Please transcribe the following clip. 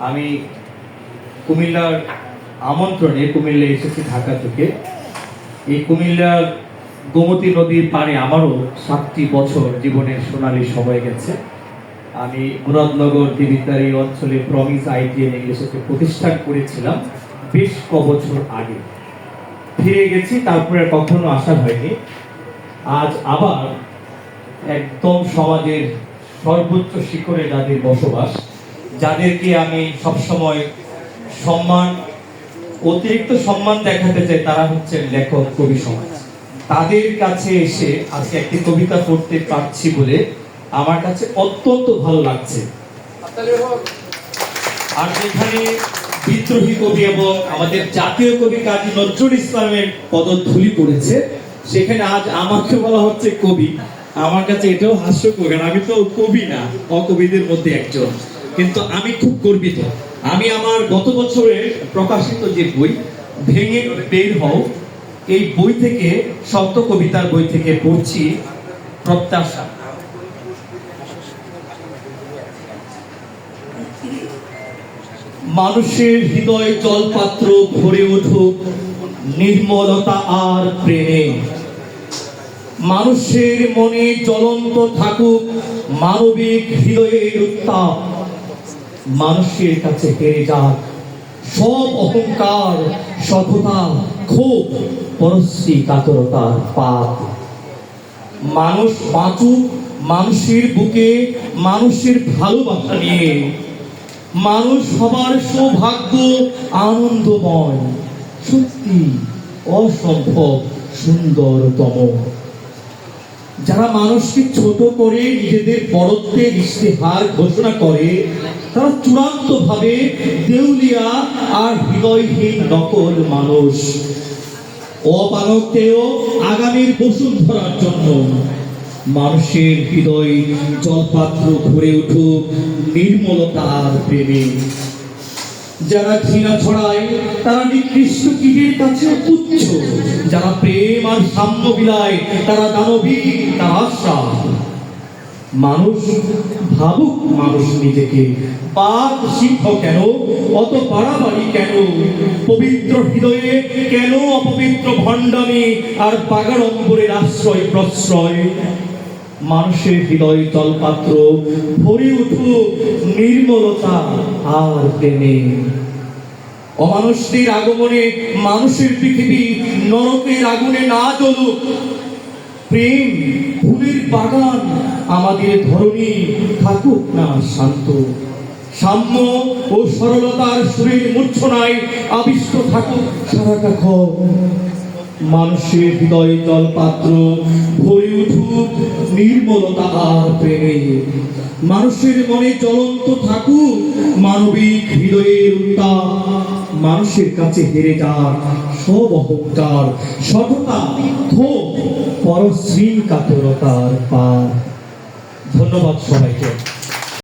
আমি কুমিল্লার আমন্ত্রণে কুমিল্লা এসেছি ঢাকা থেকে। এই কুমিল্লার গোমতী নদীর পাড়ে আমারও সাতটি বছর জীবনের সোনালী সময় গেছে। আমি মুরাদনগর এই অঞ্চলে প্রমিস আইটিএন ইংলিশকে প্রতিষ্ঠান করেছিলাম বেশ ক বছর আগে। ফিরে গেছি, তারপরে কখনো আসা হয়নি। আজ আবার একদম সমাজের সর্বোচ্চ শিখরে যাদের বসবাস। যাদেরকে আমি সবসময় সম্মান, অতিরিক্ত সম্মান দেখাতে চাই, তারা হচ্ছে লেখক, কবি, সমাজ। তাদের কাছে এসে আজকে একটি কবিতা পড়তে পারছি বলে আমার কাছে অত্যন্ত ভালো লাগছে। আর যেখানে বিদ্রোহী কবি এবং আমাদের জাতীয় কবি কাজী নজরুল ইসলামের পদধূলি পড়েছে, সেখানে আজ আমাকে বলা হচ্ছে কবি। আমার কাছে এটাও হাস্যকর, কারণ আমি তো কবি না, অকবিদের মধ্যে একজন। কিন্তু আমি খুব গর্বিত। আমি আমার গত বছরে প্রকাশিত যে বই, ভেঙে বের হও, এই বই থেকে শব্দ কবিতার বই থেকে পড়ছি প্রত্যাশা। মানুষের হৃদয় জলপাত্র ভরে উঠুক, নির্মলতা আর প্রেমে। মানুষের মনে জ্বলন্ত থাকুক, মানবিক হৃদয়ের উত্তাপ। মানুষের কাছে হেরে যাক। সব অহংকার সততা ক্ষোভ, পরশ্রী, কাতরতার পাপ। মানুষ বাঁচুক মানুষের বুকে, মানুষের ভালোবাসা নিয়ে। মানুষ সবার সৌভাগ্য আনন্দময়, সত্যি অসম্ভব সুন্দরতম। যারা মানুষকে ছোট করে নিজেদের বড়ত্বের ইশতেহার ঘোষণা করে তারা চূড়ান্ত ভাবে দেউলিয়া আর হৃদয়হীন নকল মানুষ। অপালককেও আগামীর বসুন্ধরার জন্য মানুষের হৃদয় জলপাত্র ভরে উঠুক নির্মলতার প্রেমে। যারা ঘৃণা ছড়ায়, তারা নিকৃষ্ট কীটের কাছে তুচ্ছ। যারা প্রেম আর সাম্য বিলায়, তারা দানবী, তারা মানুষ ভাবুক মানুষ নিজেকে। পাপ সিংহ কেন? অত বাড়াবাড়ি কেন? পবিত্র হৃদয়ে কেন অপবিত্র ভণ্ডামি আর পাগাড়ম্বরের আশ্রয়, প্রশ্রয়? মানুষের হৃদয় জলপাত্র ভরে উঠুক নির্মলতা আর প্রেমে। অমানুষদের আগমনে মানুষের পৃথিবী নরকের আগুনে না জ্বলুক প্রেম ফুলের বাগান আমাদের ধরনী থাকুক না শান্ত। সাম্য ও সরলতার শরীর মূর্ছনায় আবিষ্ট থাকুক সারাটা ঘর মানুষের হৃদয় জলপাত্র ভরে উঠুক নির্মলতা আর প্রেমে। মানুষের মনে জ্বলন্ত থাকুক মানবিক হৃদয়ের উত্তাপ। মানুষের কাছে হেরে যাক সব অহংকার, সততা, ক্ষোভ পরশ্রী কাতরতার পা ধন্যবাদ সবাইকে।